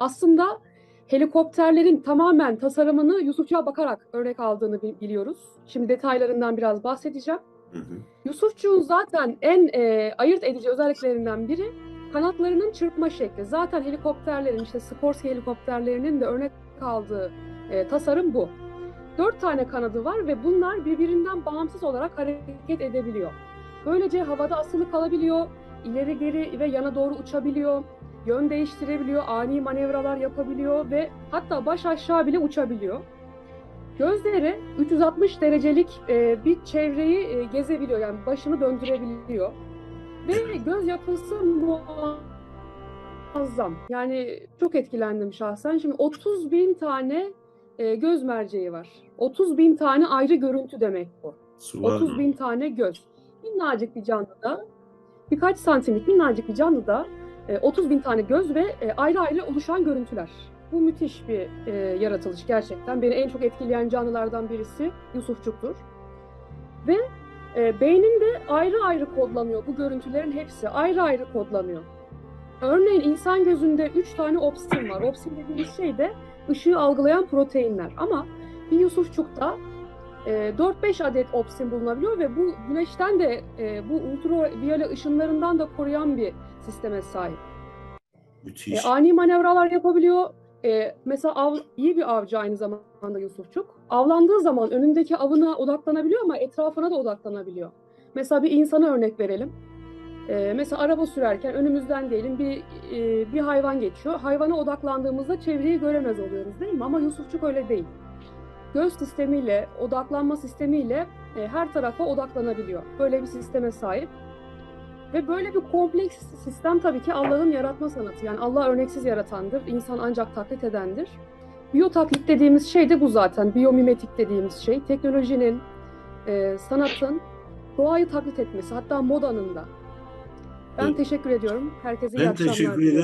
Aslında helikopterlerin tamamen tasarımını Yusufçuğa bakarak örnek aldığını bi- biliyoruz. Şimdi detaylarından biraz bahsedeceğim. Hı hı. Yusufçuğun zaten en e, ayırt edici özelliklerinden biri kanatlarının çırpma şekli. Zaten helikopterlerin işte Skorsky helikopterlerinin de örnek aldığı e, tasarım bu. Dört tane kanadı var ve bunlar birbirinden bağımsız olarak hareket edebiliyor. Böylece havada asılı kalabiliyor, ileri geri ve yana doğru uçabiliyor, yön değiştirebiliyor, ani manevralar yapabiliyor ve hatta baş aşağı bile uçabiliyor. Gözleri 360 derecelik e, bir çevreyi e, gezebiliyor yani başını döndürebiliyor. Ve göz yapısı muazzam. Yani çok etkilendim şahsen. Şimdi 30 bin tane e, göz merceği var. 30 bin tane ayrı görüntü demek bu. 30 Subhanallah. bin tane göz. Minnacık bir canlıda, birkaç santimlik minnacık bir canlıda 30 bin tane göz ve e, ayrı ayrı oluşan görüntüler. Bu müthiş bir e, yaratılış gerçekten. Beni en çok etkileyen canlılardan birisi Yusufçuk'tur. Ve e, beynin de ayrı ayrı kodlanıyor. Bu görüntülerin hepsi ayrı ayrı kodlanıyor. Örneğin insan gözünde 3 tane opsin var. Opsin dediğimiz şey de ışığı algılayan proteinler. Ama bir Yusufçuk'ta e, 4-5 adet opsin bulunabiliyor ve bu güneşten de e, bu ultraviyole ışınlarından da koruyan bir sisteme sahip. Müthiş. E, ani manevralar yapabiliyor. E, mesela av, iyi bir avcı aynı zamanda Yusufçuk. Avlandığı zaman önündeki avına odaklanabiliyor ama etrafına da odaklanabiliyor. Mesela bir insana örnek verelim. E, mesela araba sürerken önümüzden diyelim bir e, bir hayvan geçiyor. Hayvana odaklandığımızda çevreyi göremez oluyoruz değil mi? Ama Yusufçuk öyle değil. Göz sistemiyle, odaklanma sistemiyle e, her tarafa odaklanabiliyor. Böyle bir sisteme sahip. Ve böyle bir kompleks sistem tabii ki Allah'ın yaratma sanatı. Yani Allah örneksiz yaratandır. İnsan ancak taklit edendir. Biyotaklit dediğimiz şey de bu zaten. Biyomimetik dediğimiz şey. Teknolojinin, e, sanatın doğayı taklit etmesi. Hatta modanın da. Ben teşekkür ediyorum. Herkese iyi Ben akşamlar teşekkür diliyorum. ederim.